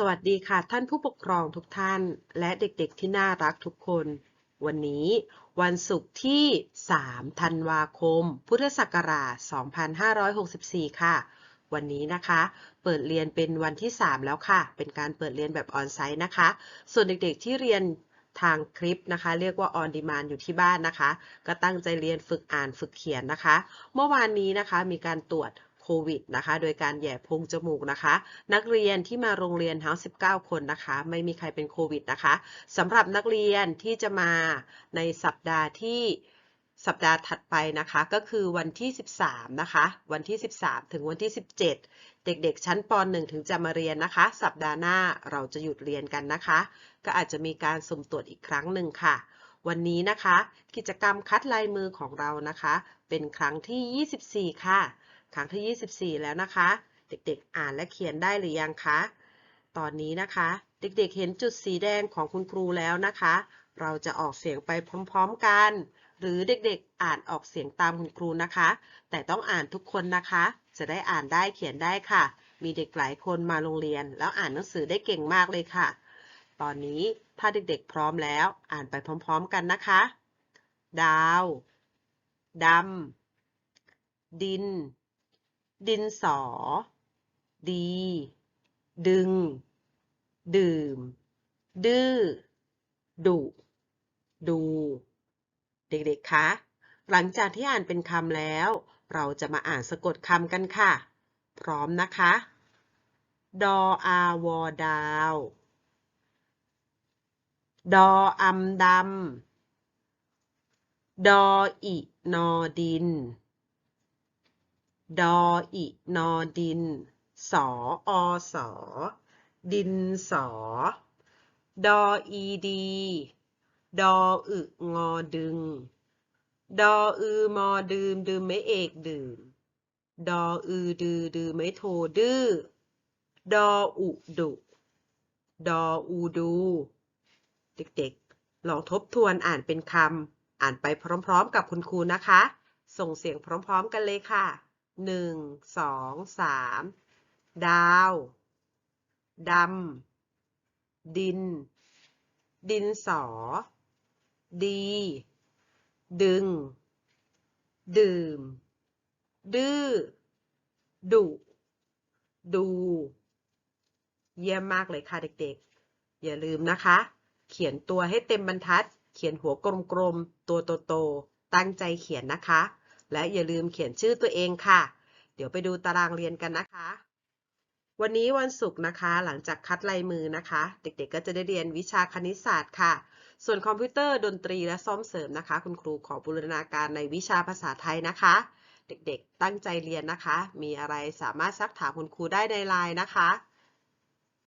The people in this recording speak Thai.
สวัสดีค่ะท่านผู้ปกครองทุกท่าน และเด็กๆที่น่ารักทุกคน วันนี้วันศุกร์ที่ 3 ธันวาคม พุทธศักราช 2564 ค่ะ วันนี้นะคะ เปิดเรียนเป็นวันที่ 3 แล้วค่ะ เป็นการเปิดเรียนแบบออนไซต์นะคะ ส่วนเด็กๆที่เรียนทางคลิปนะคะ เรียกว่า on demand อยู่ที่บ้านนะคะ ก็ตั้งใจเรียนฝึกอ่านฝึกเขียนนะคะ เมื่อวานนี้นะคะมีการตรวจ โควิดนะคะ โดยการแย่พรงจมูกนะคะ นักเรียนที่มาโรงเรียนทั้ง19 คนนะคะ ไม่มีใครเป็นโควิดนะคะสำหรับนักเรียนที่จะมาในสัปดาห์ที่สัปดาห์ถัดไปนะคะ ก็คือวันที่ 13 นะคะ วันที่ 13 ถึงวันที่ 17 เด็กๆ ชั้นป .1 ถึงจะมาเรียนนะคะ สัปดาห์หน้าเราจะหยุดเรียนกันนะคะ ก็อาจจะมีการสุ่มตรวจอีกครั้งหนึ่งค่ะ วันนี้นะคะ กิจกรรมคัดลายมือของเรานะคะ เป็นครั้งที่ 24 ค่ะ ครั้งที่ 24 แล้วนะคะ เด็กๆ อ่านและเขียนได้หรือยังคะ ตอนนี้นะคะ เด็กๆ เห็นจุดสีแดงของคุณครูแล้วนะคะ เราจะออกเสียงไปพร้อมๆกัน หรือเด็กๆ อ่านออกเสียงตามคุณครูนะคะ แต่ต้องอ่านทุกคนนะคะ จะได้อ่านได้เขียนได้ค่ะ มีเด็กหลายคนมาโรงเรียน แล้วอ่านหนังสือได้เก่งมากเลยค่ะ ตอนนี้ถ้าเด็กๆ พร้อมแล้ว อ่านไปพร้อม ๆ กันนะคะ ดาวดำดิน ดินสอ ดี ดึง ดื่ม ดื้อ ดุ ดู เด็กๆ คะ หลังจากที่อ่านเป็นคำแล้ว เราจะมาอ่านสะกดคำกันค่ะ พร้อมนะคะ ดออาวอดาว ดออำดำ ดออินอดิน ดออินอดิน สออสอ ดินสอ ดออีดี ดออึงอดึง ดออือมอดื่มดื่มไม่เอกดื่ม ดออือดือดือไม่โทดื้อ ดออุดุ ดออูดู เด็กๆ ลองทบทวนอ่านเป็นคำ อ่านไปพร้อมๆ กับคุณครูนะคะ ส่งเสียงพร้อมๆ กันเลยค่ะ หนึ่งสองสามดาวดำดิน ดินสอ ดี ดึง ดื่ม ดื้อ ดุ ดู เยี่ยมมากเลยค่ะเด็กๆ อย่าลืมนะคะ เขียนตัวให้เต็มบรรทัด เขียนหัวกลมๆ ตัวโตๆ ตั้งใจเขียนนะคะ และอย่าลืมเขียนชื่อตัวเองค่ะ เดี๋ยวไปดูตารางเรียนกันนะคะ วันนี้วันศุกร์นะคะ หลังจากคัดลายมือนะคะ เด็กๆก็จะได้เรียนวิชาคณิตศาสตร์ค่ะ ส่วนคอมพิวเตอร์ดนตรีและซ่อมเสริมนะคะ คุณครูขอบูรณาการในวิชาภาษาไทยนะคะ เด็กๆ ตั้งใจเรียนนะคะ มีอะไรสามารถซักถามคุณครูได้ในไลน์นะคะ